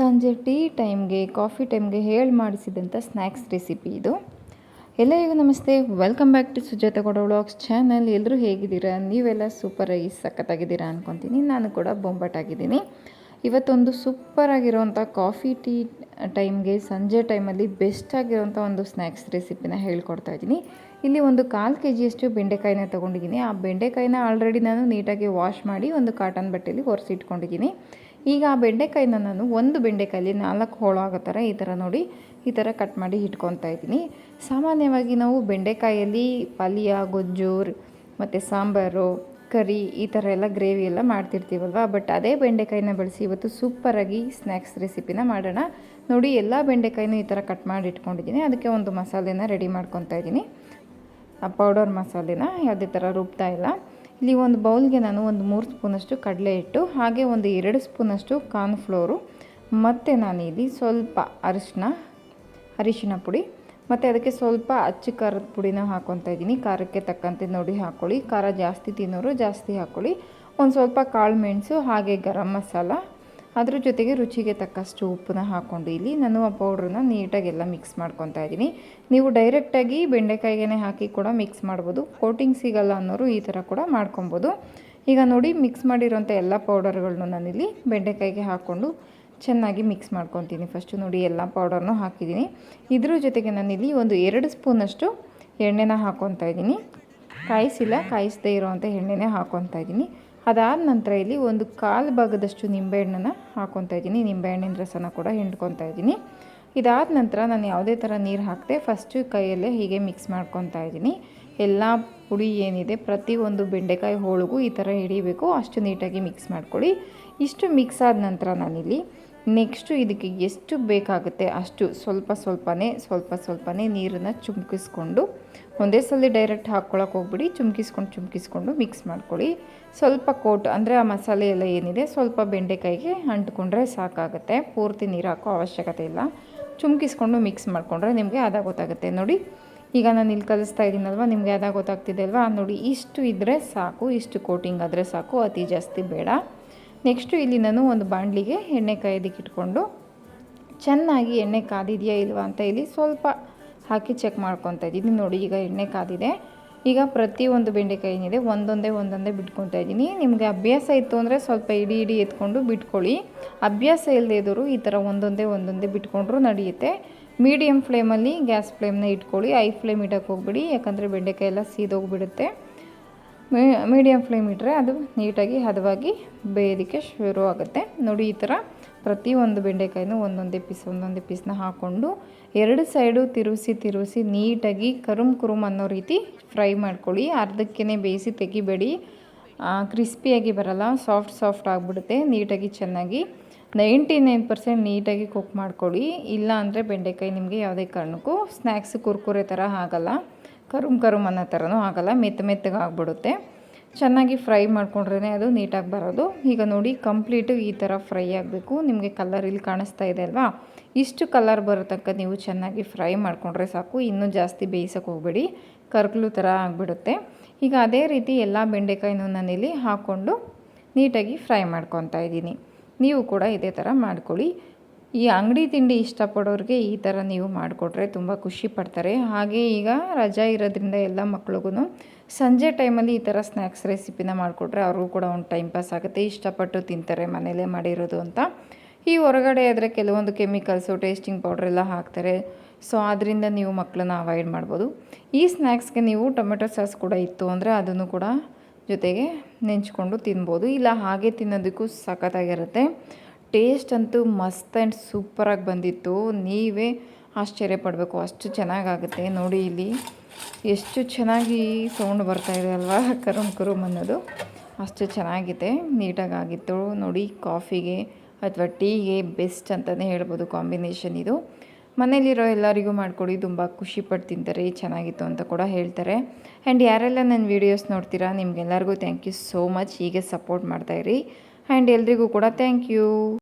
ಸಂಜೆ ಟೀ ಟೈಮ್ಗೆ, ಕಾಫಿ ಟೈಮ್ಗೆ ಹೇಳಿ ಮಾಡಿಸಿದಂಥ ಸ್ನ್ಯಾಕ್ಸ್ ರೆಸಿಪಿ ಇದು. ಎಲ್ಲರಿಗೂ ನಮಸ್ತೆ. ವೆಲ್ಕಮ್ ಬ್ಯಾಕ್ ಟು ಸುಜಾತ ಕೊಡ ವ್ಲಾಗ್ಸ್ ಚಾನಲ್. ಎಲ್ಲರೂ ಹೇಗಿದ್ದೀರಾ? ನೀವೆಲ್ಲ ಸೂಪರಾಗಿ ಸಖತ್ತಾಗಿದ್ದೀರಾ ಅಂದ್ಕೊತೀನಿ ನಾನು ಕೂಡ ಬೊಂಬಾಟಾಗಿದ್ದೀನಿ. ಇವತ್ತೊಂದು ಸೂಪರ್ ಆಗಿರೋಂಥ ಕಾಫಿ ಟೀ ಟೈಮ್ಗೆ ಸಂಜೆ ಟೈಮಲ್ಲಿ ಬೆಸ್ಟ್ ಆಗಿರೋಂಥ ಒಂದು ಸ್ನ್ಯಾಕ್ಸ್ ರೆಸಿಪಿನ ಹೇಳ್ಕೊಡ್ತಾ ಇದ್ದೀನಿ. ಇಲ್ಲಿ ಒಂದು ಕಾಲು ಕೆ ಜಿಯಷ್ಟು ಬೆಂಡೆಕಾಯಿನ ತೊಗೊಂಡಿದ್ದೀನಿ. ಆ ಬೆಂಡೆಕಾಯಿನ ಆಲ್ರೆಡಿ ನಾನು ನೀಟಾಗಿ ವಾಶ್ ಮಾಡಿ ಒಂದು ಕಾಟನ್ ಬಟ್ಟೆಯಲ್ಲಿ ಒರೆಸಿಟ್ಕೊಂಡಿದ್ದೀನಿ. ಈಗ ಆ ಬೆಂಡೆಕಾಯಿನ ನಾನು ಒಂದು ಬೆಂಡೆಕಾಯಲ್ಲಿ ನಾಲ್ಕು ಹೋಳು ಆಗೋ ಥರ ಈ ಥರ ನೋಡಿ, ಈ ಥರ ಕಟ್ ಮಾಡಿ ಇಟ್ಕೊತಾ ಇದ್ದೀನಿ. ಸಾಮಾನ್ಯವಾಗಿ ನಾವು ಬೆಂಡೆಕಾಯಲ್ಲಿ ಪಲ್ಯ, ಗೊಜ್ಜು, ಮತ್ತು ಸಾಂಬಾರು ಕರಿ ಈ ಥರ ಎಲ್ಲ ಗ್ರೇವಿ ಎಲ್ಲ ಮಾಡ್ತಿರ್ತೀವಲ್ವ? ಬಟ್ ಅದೇ ಬೆಂಡೆಕಾಯಿನ ಬಳಸಿ ಇವತ್ತು ಸೂಪರಾಗಿ ಸ್ನ್ಯಾಕ್ಸ್ ರೆಸಿಪಿನ ಮಾಡೋಣ. ನೋಡಿ, ಎಲ್ಲ ಬೆಂಡೆಕಾಯಿನೂ ಈ ಥರ ಕಟ್ ಮಾಡಿ ಇಟ್ಕೊಂಡಿದ್ದೀನಿ. ಅದಕ್ಕೆ ಒಂದು ಮಸಾಲೆನ ರೆಡಿ ಮಾಡ್ಕೊತಾ ಇದ್ದೀನಿ. ಆ ಪೌಡರ್ ಮಸಾಲೆನ ಯಾವುದೇ ಥರ ರುಬ್ತಾ ಇಲ್ಲ. ಇಲ್ಲಿ ಒಂದು ಬೌಲ್ಗೆ ನಾನು ಒಂದು ಮೂರು ಸ್ಪೂನಷ್ಟು ಕಡಲೆ ಹಿಟ್ಟು, ಹಾಗೆ ಒಂದು ಎರಡು ಸ್ಪೂನಷ್ಟು ಕಾರ್ನ್ಫ್ಲೋರು ಮತ್ತು ನಾನು ಇಲ್ಲಿ ಸ್ವಲ್ಪ ಅರಿಶಿನ ಅರಿಶಿನ ಪುಡಿ ಮತ್ತು ಅದಕ್ಕೆ ಸ್ವಲ್ಪ ಅಚ್ಚು ಖಾರದ ಪುಡಿನ ಹಾಕ್ಕೊತಾ ಇದ್ದೀನಿ. ಖಾರಕ್ಕೆ ತಕ್ಕಂತೆ ನೋಡಿ ಹಾಕ್ಕೊಳ್ಳಿ ಖಾರ ಜಾಸ್ತಿ ತಿನ್ನೋರು ಜಾಸ್ತಿ ಹಾಕ್ಕೊಳ್ಳಿ ಒಂದು ಸ್ವಲ್ಪ ಕಾಳು ಮೆಣಸು, ಹಾಗೆ ಗರಂ ಮಸಾಲ. ಅದ್ರ ಜೊತೆಗೆ ರುಚಿಗೆ ತಕ್ಕಷ್ಟು ಉಪ್ಪನ್ನ ಹಾಕ್ಕೊಂಡು ಇಲ್ಲಿ ನಾನು ಆ ಪೌಡ್ರನ್ನ ನೀಟಾಗೆಲ್ಲ ಮಿಕ್ಸ್ ಮಾಡ್ಕೊತಾ ಇದ್ದೀನಿ. ನೀವು ಡೈರೆಕ್ಟಾಗಿ ಬೆಂಡೆಕಾಯಿಗೆ ಹಾಕಿ ಕೂಡ ಮಿಕ್ಸ್ ಮಾಡ್ಬೋದು. ಕೋಟಿಂಗ್ ಸಿಗಲ್ಲ ಅನ್ನೋರು ಈ ಥರ ಕೂಡ ಮಾಡ್ಕೊಬೋದು ಈಗ ನೋಡಿ ಮಿಕ್ಸ್ ಮಾಡಿರೋಂಥ ಎಲ್ಲ ಪೌಡರ್ಗಳನ್ನೂ ನಾನಿಲ್ಲಿ ಬೆಂಡೆಕಾಯಿಗೆ ಹಾಕ್ಕೊಂಡು ಚೆನ್ನಾಗಿ ಮಿಕ್ಸ್ ಮಾಡ್ಕೊತೀನಿ. ಫಸ್ಟು ನೋಡಿ ಎಲ್ಲ ಪೌಡರ್ನೂ ಹಾಕಿದ್ದೀನಿ ಇದ್ರ ಜೊತೆಗೆ ನಾನಿಲ್ಲಿ ಒಂದು ಎರಡು ಸ್ಪೂನಷ್ಟು ಎಣ್ಣೆನ ಹಾಕ್ಕೊತಾ ಇದ್ದೀನಿ. ಕಾಯಿಸಿಲ್ಲ, ಕಾಯಿಸದೇ ಇರೋವಂಥ ಎಣ್ಣೆನೇ ಹಾಕ್ಕೊತಾ ಇದ್ದೀನಿ. ಅದಾದ ನಂತರ ಇಲ್ಲಿ ಒಂದು ಕಾಲು ಭಾಗದಷ್ಟು ನಿಂಬೆಹಣ್ಣನ್ನು ಹಾಕ್ಕೊತಾ ಇದ್ದೀನಿ. ನಿಂಬೆಹಣ್ಣಿನ ರಸನ ಕೂಡ ಹಿಂಡ್ಕೊತಾ ಇದ್ದೀನಿ. ಇದಾದ ನಂತರ ನಾನು ಯಾವುದೇ ಥರ ನೀರು ಹಾಕಿದೆ ಫಸ್ಟು ಕೈಯಲ್ಲೇ ಹೀಗೆ ಮಿಕ್ಸ್ ಮಾಡ್ಕೊತಾ ಇದ್ದೀನಿ. ಎಲ್ಲ ಪುಡಿ ಏನಿದೆ ಪ್ರತಿಯೊಂದು ಬೆಂಡೆಕಾಯಿ ಹೋಳಿಗೂ ಈ ಥರ ಹಿಡಿಬೇಕು. ಅಷ್ಟು ನೀಟಾಗಿ ಮಿಕ್ಸ್ ಮಾಡ್ಕೊಳ್ಳಿ. ಇಷ್ಟು ಮಿಕ್ಸ್ ಆದ ನಂತರ ನಾನಿಲ್ಲಿ ನೆಕ್ಸ್ಟು ಇದಕ್ಕೆ ಎಷ್ಟು ಬೇಕಾಗುತ್ತೆ ಅಷ್ಟು ಸ್ವಲ್ಪ ಸ್ವಲ್ಪನೇ ಸ್ವಲ್ಪ ಸ್ವಲ್ಪನೇ ನೀರನ್ನು ಚುಮ್ಕಿಸ್ಕೊಂಡು, ಒಂದೇ ಸಲ ಡೈರೆಕ್ಟ್ ಹಾಕ್ಕೊಳಕ್ಕೆ ಹೋಗ್ಬಿಡಿ, ಚುಮ್ಕಿಸ್ಕೊಂಡು ಚುಮ್ಕಿಸ್ಕೊಂಡು ಮಿಕ್ಸ್ ಮಾಡ್ಕೊಳ್ಳಿ. ಸ್ವಲ್ಪ ಕೋಟ್, ಅಂದರೆ ಆ ಮಸಾಲೆ ಎಲ್ಲ ಏನಿದೆ, ಸ್ವಲ್ಪ ಬೆಂಡೆಕಾಯಿಗೆ ಅಂಟ್ಕೊಂಡ್ರೆ ಸಾಕಾಗುತ್ತೆ. ಪೂರ್ತಿ ನೀರು ಹಾಕೋ ಅವಶ್ಯಕತೆ ಇಲ್ಲ. ಚುಮಕಿಸ್ಕೊಂಡು ಮಿಕ್ಸ್ ಮಾಡಿಕೊಂಡ್ರೆ ನಿಮಗೆ ಅದಾಗ ಗೊತ್ತಾಗುತ್ತೆ. ನೋಡಿ, ಈಗ ನಾನು ಇಲ್ಲಿ ಕಲಿಸ್ತಾ ಇದ್ದೀನಲ್ವ, ನಿಮಗೆ ಅದಾಗ ಗೊತ್ತಾಗ್ತಿದೆ ಅಲ್ವಾ? ನೋಡಿ, ಇಷ್ಟು ಇದ್ದರೆ ಸಾಕು, ಇಷ್ಟು ಕೋಟಿಂಗ್ ಆದರೆ ಸಾಕು, ಅತಿ ಜಾಸ್ತಿ ಬೇಡ. ನೆಕ್ಸ್ಟು ಇಲ್ಲಿ ನಾನು ಒಂದು ಬಾಂಡ್ಲಿಗೆ ಎಣ್ಣೆ ಕಾಯೋದಕ್ಕೆ ಇಟ್ಕೊಂಡು ಚೆನ್ನಾಗಿ ಎಣ್ಣೆ ಕಾದಿದೆಯಾ ಇಲ್ವಾ ಅಂತ ಇಲ್ಲಿ ಸ್ವಲ್ಪ ಹಾಕಿ ಚೆಕ್ ಮಾಡ್ಕೊತಾ ಇದ್ದೀನಿ. ನೋಡಿ ಈಗ ಎಣ್ಣೆ ಕಾದಿದೆ. ಈಗ ಪ್ರತಿಯೊಂದು ಬೆಂಡೆಕಾಯಿ ಏನಿದೆ, ಒಂದೊಂದೇ ಒಂದೊಂದೇ ಬಿಟ್ಕೊತಾ ಇದ್ದೀನಿ. ನಿಮಗೆ ಅಭ್ಯಾಸ ಇತ್ತು ಅಂದರೆ ಸ್ವಲ್ಪ ಇಡಿ ಇಡಿ ಎತ್ಕೊಂಡು ಬಿಟ್ಕೊಳ್ಳಿ. ಅಭ್ಯಾಸ ಇಲ್ಲದೆ ಇದ್ದರೂ ಈ ಥರ ಒಂದೊಂದೇ ಒಂದೊಂದೇ ಬಿಟ್ಕೊಂಡ್ರೂ ನಡೆಯುತ್ತೆ. ಮೀಡಿಯಮ್ ಫ್ಲೇಮಲ್ಲಿ ಗ್ಯಾಸ್ ಫ್ಲೇಮ್ನ ಇಟ್ಕೊಳ್ಳಿ. ಐ ಫ್ಲೇಮ್ ಇಡೋಕ್ಕೆ ಹೋಗ್ಬಿಡಿ. ಯಾಕಂದರೆ ಬೆಂಡೆಕಾಯಿ ಎಲ್ಲ ಸೀದೋಗ್ಬಿಡುತ್ತೆ. ಮೀಡಿಯಮ್ ಫ್ಲೇಮ್ ಇಟ್ಟರೆ ಅದು ನೀಟಾಗಿ ಹದವಾಗಿ ಬೇಯೋದಕ್ಕೆ ಶುರು ಆಗುತ್ತೆ. ನೋಡಿ ಈ ಥರ ಪ್ರತಿಯೊಂದು ಬೆಂಡೆಕಾಯಿನೂ ಒಂದೊಂದೇ ಪೀಸ್, ಒಂದೊಂದೇ ಪೀಸ್ನ ಹಾಕ್ಕೊಂಡು ಎರಡು ಸೈಡು ತಿರುಗಿಸಿ ತಿರುಗಿಸಿ ನೀಟಾಗಿ ಕರುಮ್ ಕುರುಮ್ ಅನ್ನೋ ರೀತಿ ಫ್ರೈ ಮಾಡ್ಕೊಳ್ಳಿ. ಅರ್ಧಕ್ಕೇ ಬೇಯಿಸಿ ತೆಗಿಬೇಡಿ. ಕ್ರಿಸ್ಪಿಯಾಗಿ ಬರಲ್ಲ, ಸಾಫ್ಟ್ ಸಾಫ್ಟ್ ಆಗಿಬಿಡುತ್ತೆ. ನೀಟಾಗಿ ಚೆನ್ನಾಗಿ ನೈಂಟಿ ನೈನ್ ಪರ್ಸೆಂಟ್ ನೀಟಾಗಿ ಕುಕ್ ಮಾಡ್ಕೊಳ್ಳಿ. ಇಲ್ಲ ಅಂದರೆ ಬೆಂಡೆಕಾಯಿ ನಿಮಗೆ ಯಾವುದೇ ಕಾರಣಕ್ಕೂ ಸ್ನ್ಯಾಕ್ಸ್, ಕುರ್ಕುರೆ ಥರ ಆಗಲ್ಲ. ಕರುಮ್ ಕರುಮ್ ಅನ್ನೋ ಥರನೂ ಆಗಲ್ಲ, ಮೆತ್ತ ಮೆತ್ತಗೆ ಆಗಿಬಿಡುತ್ತೆ. ಚೆನ್ನಾಗಿ ಫ್ರೈ ಮಾಡ್ಕೊಂಡ್ರೇ ಅದು ನೀಟಾಗಿ ಬರೋದು. ಈಗ ನೋಡಿ, ಕಂಪ್ಲೀಟು ಈ ಥರ ಫ್ರೈ ಆಗಬೇಕು. ನಿಮಗೆ ಕಲರ್ ಇಲ್ಲಿ ಕಾಣಿಸ್ತಾ ಇದೆ ಅಲ್ವಾ? ಇಷ್ಟು ಕಲರ್ ಬರೋ ತನಕ ನೀವು ಚೆನ್ನಾಗಿ ಫ್ರೈ ಮಾಡಿಕೊಂಡ್ರೆ ಸಾಕು. ಇನ್ನೂ ಜಾಸ್ತಿ ಬೇಯಿಸೋಕೆ ಹೋಗಬೇಡಿ. ಕರ್ಕಲು ಥರ ಆಗಿಬಿಡುತ್ತೆ. ಈಗ ಅದೇ ರೀತಿ ಎಲ್ಲ ಬೆಂಡೆಕಾಯಿನೂ ನಾನಿಲ್ಲಿ ಹಾಕ್ಕೊಂಡು ನೀಟಾಗಿ ಫ್ರೈ ಮಾಡ್ಕೊತಾ ಇದ್ದೀನಿ. ನೀವು ಕೂಡ ಇದೇ ಥರ ಮಾಡ್ಕೊಳ್ಳಿ. ಈ ಅಂಗಡಿ ತಿಂಡಿ ಇಷ್ಟಪಡೋರಿಗೆ ಈ ಥರ ನೀವು ಮಾಡಿಕೊಟ್ರೆ ತುಂಬ ಖುಷಿ ಪಡ್ತಾರೆ. ಹಾಗೆ ಈಗ ರಜಾ ಇರೋದ್ರಿಂದ ಎಲ್ಲ ಮಕ್ಳಿಗೂ ಸಂಜೆ ಟೈಮಲ್ಲಿ ಈ ಥರ ಸ್ನ್ಯಾಕ್ಸ್ ರೆಸಿಪಿನ ಮಾಡಿಕೊಟ್ರೆ ಅವ್ರಿಗೂ ಕೂಡ ಒಂದು ಟೈಮ್ ಪಾಸ್ ಆಗುತ್ತೆ. ಇಷ್ಟಪಟ್ಟು ತಿಂತಾರೆ ಮನೇಲೇ ಮಾಡಿರೋದು ಅಂತ. ಈ ಹೊರಗಡೆ ಆದರೆ ಕೆಲವೊಂದು ಕೆಮಿಕಲ್ಸು, ಟೇಸ್ಟಿಂಗ್ ಪೌಡ್ರ್ ಎಲ್ಲ ಹಾಕ್ತಾರೆ. ಸೊ ಅದರಿಂದ ನೀವು ಮಕ್ಕಳನ್ನ ಅವಾಯ್ಡ್ ಮಾಡ್ಬೋದು. ಈ ಸ್ನ್ಯಾಕ್ಸ್ಗೆ ನೀವು ಟೊಮೆಟೊ ಸಾಸ್ ಕೂಡ ಇತ್ತು ಅಂದರೆ ಅದನ್ನು ಕೂಡ ಜೊತೆಗೆ ನೆಂಚ್ಕೊಂಡು ತಿನ್ಬೋದು. ಇಲ್ಲ, ಹಾಗೆ ತಿನ್ನೋದಕ್ಕೂ ಸಖತ್ತಾಗಿರುತ್ತೆ. ಟೇಸ್ಟ್ ಅಂತೂ ಮಸ್ತ್ ಆ್ಯಂಡ್ ಸೂಪರಾಗಿ ಬಂದಿತ್ತು. ನೀವೇ ಆಶ್ಚರ್ಯ ಪಡಬೇಕು, ಅಷ್ಟು ಚೆನ್ನಾಗಾಗುತ್ತೆ ನೋಡಿ ಇಲ್ಲಿ. ಎಷ್ಟು ಚೆನ್ನಾಗಿ ಸೌಂಡ್ ಬರ್ತಾಯಿದೆ ಅಲ್ವಾ? ಕರುಮ್ ಕರುಮ್ ಅನ್ನೋದು. ಅಷ್ಟು ಚೆನ್ನಾಗಿದೆ ನೀಟಾಗಿ ಆಗಿತ್ತು ನೋಡಿ, ಕಾಫಿಗೆ ಅಥವಾ ಟೀಗೆ ಬೆಸ್ಟ್ ಅಂತಲೇ ಹೇಳ್ಬೋದು ಕಾಂಬಿನೇಷನ್ ಇದು. ಮನೇಲಿರೋ ಎಲ್ಲರಿಗೂ ಮಾಡಿಕೊಡಿ, ತುಂಬ ಖುಷಿಪಟ್ಟು ತಿಂತಾರೆ, ಚೆನ್ನಾಗಿತ್ತು ಅಂತ ಕೂಡ ಹೇಳ್ತಾರೆ. ಆ್ಯಂಡ್ ಯಾರೆಲ್ಲ ನನ್ನ ವೀಡಿಯೋಸ್ ನೋಡ್ತೀರಾ, ನಿಮಗೆಲ್ಲರಿಗೂ ಥ್ಯಾಂಕ್ ಯು ಸೋ ಮಚ್ ಹೀಗೆ ಸಪೋರ್ಟ್ ಮಾಡ್ತಾಯಿರಿ ಆ್ಯಂಡ್ ಎಲ್ರಿಗೂ ಕೂಡ ಥ್ಯಾಂಕ್ ಯು